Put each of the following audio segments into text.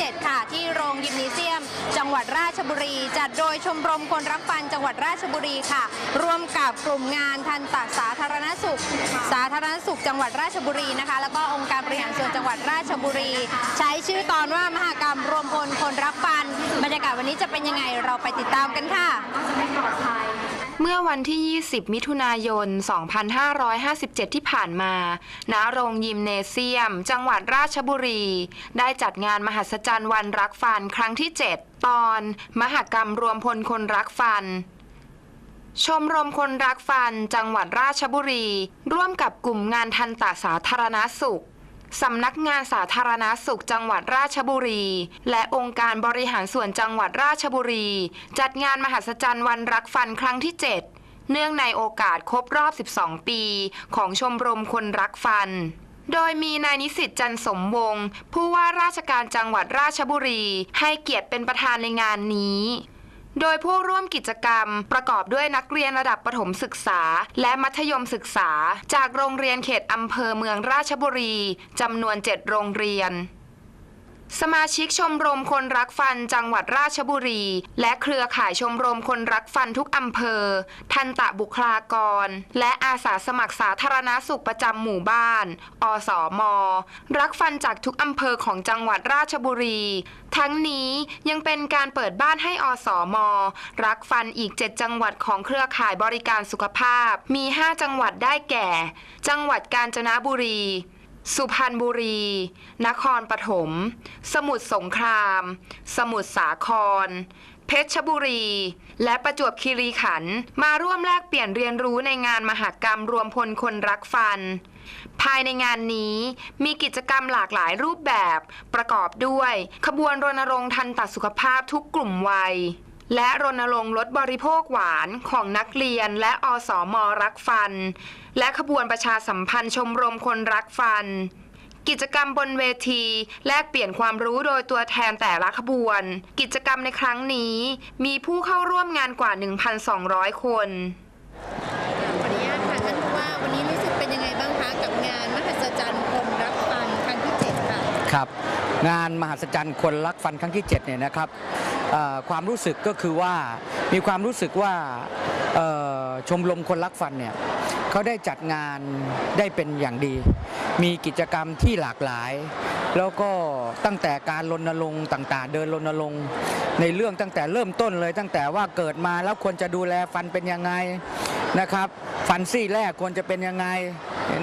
7 ค่ะ ที่โรงยิมนีเซียม จังหวัดราชบุรี จัดโดยชมรมคนรักฟันจังหวัดราชบุรีค่ะ ร่วมกับกลุ่มงานทันตสาธารณสุข สาธารณสุขจังหวัดราชบุรีนะคะ แล้วก็องค์การบริหารส่วนจังหวัดราชบุรี ใช้ชื่อตอนว่ามหากรรมรวมพลคนรักฟัน บรรยากาศวันนี้จะเป็นยังไงเราไปติดตามกันค่ะ เมื่อวันที่ 20 มิถุนายน 2557 ที่ผ่านมา ณ โรงยิมเนเซียม จังหวัดราชบุรี ได้จัดงานมหัศจรรย์วันรักฟันครั้งที่ 7 ตอน มหกรรมรวมพลคนรักฟัน ชมรมคนรักฟัน จังหวัดราชบุรี ร่วมกับกลุ่มงานทันตสาธารณสุข สำนักงานสาธารณสุขจังหวัดราชบุรี และองค์การบริหารส่วนจังหวัดราชบุรี จัดงานมหัศจรรย์วันรักฟันครั้งที่ 7 เนื่องในโอกาสครบรอบ 12 ปี ของชมรมคนรักฟันโดยมีนายนิสิตจันสมวง ผู้ว่าราชการจังหวัดราชบุรี ให้เกียรติเป็นประธานในงานนี้ โดยผู้ร่วมกิจกรรมประกอบด้วยนักเรียนระดับประถมศึกษา และมัธยมศึกษา จากโรงเรียนเขตอำเภอเมืองราชบุรีจำนวน 7 โรงเรียน สมาชิกชมรมคนรักฟันจังหวัดราชบุรี และเครือข่ายชมรมคนรักฟันทุกอำเภอ ทันตะบุคลากร และอาสาสมัครสาธารณสุขประจำหมู่บ้าน อสอมรักฟันจากทุกอำเภอของจังหวัดราชบุรี ทั้งนี้ยังเป็นการเปิดบ้านให้อสอมรักฟันอีก 7 จังหวัดของเครือข่ายบริการสุขภาพ มี 5 จังหวัดได้แก่ จังหวัดกาญจนบุรี สุพรรณบุรี นครปฐม สมุทรสงคราม สมุทรสาคร เพชรบุรี และประจวบคีรีขันธ์มาร่วมแลกเปลี่ยนเรียนรู้ในงานมหกรรมรวมพลคนรักฟัน ภายในงานนี้มีกิจกรรมหลากหลายรูปแบบ ประกอบด้วย ขบวนรณรงค์ทันตสุขภาพทุกกลุ่มวัย และรณรงค์ลดบริโภคหวานของนักเรียนและอสมรักฟัน และขบวนประชาสัมพันธ์ชมรมคนรักฟัน กิจกรรมบนเวที แลกเปลี่ยนความรู้โดยตัวแทนแต่ละขบวน กิจกรรมในครั้งนี้ มีผู้เข้าร่วมงานกว่า 1,200 คนขออนุญาตค่ะท่านผู้ว่าวันนี้รู้สึกเป็นยังไงบ้างคะกับงานมหัศจรรย์คนรักฟันครั้งที่7ค่ะครับงานมหัศจรรย์คนรักฟันครั้งที่7เนี่ยนะครับเอ่อ ความรู้สึกก็คือว่ามีความรู้สึกว่าชมรมคนรักฟันเนี่ยเขาได้จัดงานได้เป็นอย่างดี มีกิจกรรมที่หลากหลาย แล้วก็ตั้งแต่การรณรงค์ต่าง ๆ เดินรณรงค์ในเรื่องตั้งแต่เริ่มต้นเลยตั้งแต่ว่าเกิดมาแล้วควรจะดูแลฟันเป็นยังไงนะครับ ฟันซี่แรกควรจะเป็นยังไง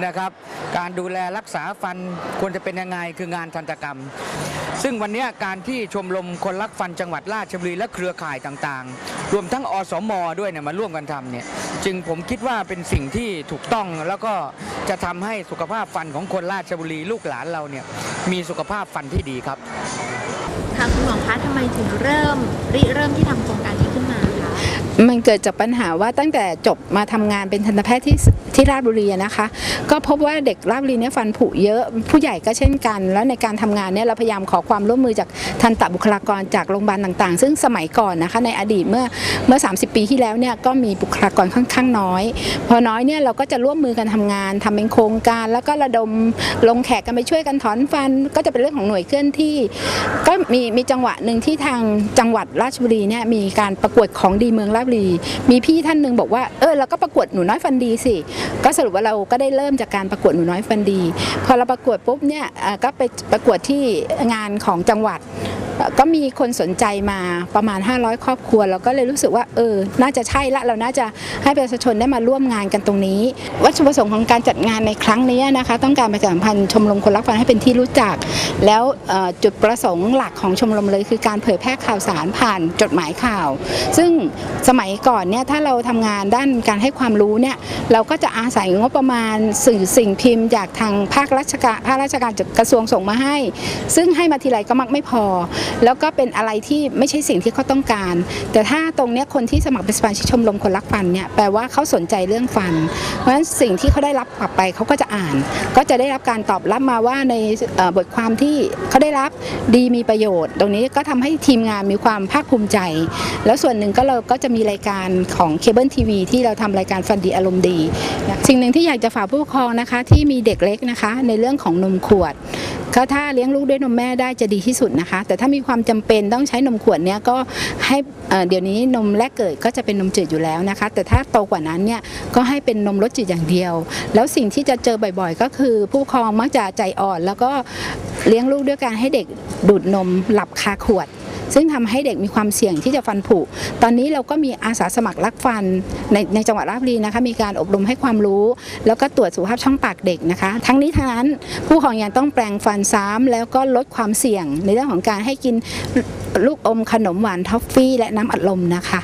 นะครับ การดูแลรักษาฟันควรจะเป็นยังไงคืองานทันตกรรม ซึ่งวันนี้การที่ชมรมคนรักฟันจังหวัดราชบุรีและเครือข่ายต่างๆ รวมทั้งอสมด้วยเนี่ยมาร่วมกันทำเนี่ยจึงผมคิดว่าเป็นสิ่งที่ถูกต้องแล้วก็จะทำให้สุขภาพฟันของคนราชบุรีลูกหลานเราเนี่ยมีสุขภาพฟันที่ดีครับค่ะคุณหมอคะทำไมถึงเริ่มริเริ่มที่ทำโครงการนี้ขึ้นมาคะมันเกิดจากปัญหาว่าตั้งแต่จบมาทำงานเป็นทันตแพทย์ที่ ที่ราชบุรีนะคะ ก็พบว่าเด็กราชบุรีเนี่ยฟันผุเยอะผู้ใหญ่ก็เช่นกัน แล้วในการทำงานเนี่ยเราพยายามขอความร่วมมือจากทันตบุคลากรจากโรงพยาบาลต่างๆ ซึ่งสมัยก่อนนะคะในอดีตเมื่อเมื่อ 30 ปีที่แล้วเนี่ยก็มีบุคลากรค่อนข้างน้อย พอน้อยเนี่ยเราก็จะร่วมมือกันทำงานทำเป็นโครงการ แล้วก็ระดมลงแขกกันไปช่วยกันถอนฟัน ก็จะเป็นเรื่องของหน่วยเคลื่อนที่ ก็มีมีจังหวะหนึ่งที่ทางจังหวัดราชบุรีเนี่ยมีการประกวดของดีเมืองราชบุรี มีพี่ท่านหนึ่งบอกว่าเออเราก็ประกวดหนูน้อยฟันดีสิก็สรุปว่าเราก็ได้เริ่มจากการประกวดหนูน้อยฟันดี พอเราประกวดปุ๊บเนี่ยก็ไปประกวดที่งานของจังหวัด ก็มีคนสนใจมาประมาณ 500 ครอบครัวเราก็เลยรู้สึกว่าเออ น่าจะใช่ละเราน่าจะให้ประชาชนได้มาร่วมงานกันตรงนี้ วัตถุประสงค์ของการจัดงานในครั้งนี้นะคะ ต้องการประชาสัมพันธ์ชมรมคนรักฟันให้เป็นที่รู้จัก แล้วจุดประสงค์หลักของชมรมเลยคือการเผยแพร่ข่าวสารผ่านจดหมายข่าว ซึ่งสมัยก่อนเนี่ยถ้าเราทำงานด้านการให้ความรู้เนี่ยเราก็จะอาศัยงบประมาณสื่อสิ่งพิมพ์ จากทางภาคราชการภาคราชการกระทรวงส่งมาให้ ซึ่งให้มาทีไรก็มักไม่พอแล้วก็เป็นอะไรที่ไม่ใช่สิ่งที่เขาต้องการ แต่ถ้าตรงเนี้ยคนที่สมัครเป็นสมาชิกชมรมคนรักฟันเนี่ยแปลว่าเขาสนใจเรื่องฟัน เพราะฉะนั้นสิ่งที่เขาได้รับกลับไปเขาก็จะอ่าน ก็จะได้รับการตอบรับมาว่าในบทความที่เขาได้รับดีมีประโยชน์ ตรงนี้ก็ทำให้ทีมงานมีความภาคภูมิใจ แล้วส่วนหนึ่งก็เราก็จะมีรายการของเคเบิลทีวีที่เราทำรายการฟันดีอารมณ์ดี สิ่งหนึ่งที่อยากจะฝากผู้ปกครองนะคะที่มีเด็กเล็กนะคะในเรื่องของนมขวด ก็ถ้าเลี้ยงลูกด้วยนมแม่ได้จะดีที่สุดนะคะ แต่ถ้ามีความจำเป็นต้องใช้นมขวดเนี้ยก็ให้เอ่อเดี๋ยวนี้นมแรกเกิดก็จะเป็นนมจืดอยู่แล้วนะคะ แต่ถ้าโตกว่านั้นเนี่ยก็ให้เป็นนมรสจืดอย่างเดียว แล้วสิ่งที่จะเจอบ่อยๆ ก็คือ ผู้ปกครองมักจะใจอ่อน แล้วก็เลี้ยงลูกด้วยการให้เด็กดูดนมหลับคาขวด ซึ่งทำให้เด็กมีความเสี่ยงที่จะฟันผุ ตอนนี้เราก็มีอาสาสมัครรักฟันในในจังหวัดราชบุรีนะคะมีการอบรมให้ความรู้ แล้วก็ตรวจสุขภาพช่องปากเด็กนะคะ ทั้งนี้ทั้งนั้นผู้ปกครองยังต้องแปลงฟันซ้ำแล้วก็ลดความเสี่ยงในเรื่องของการให้กินลูกอมขนมหวานท็อฟฟี่ และน้ำอัดลมนะคะ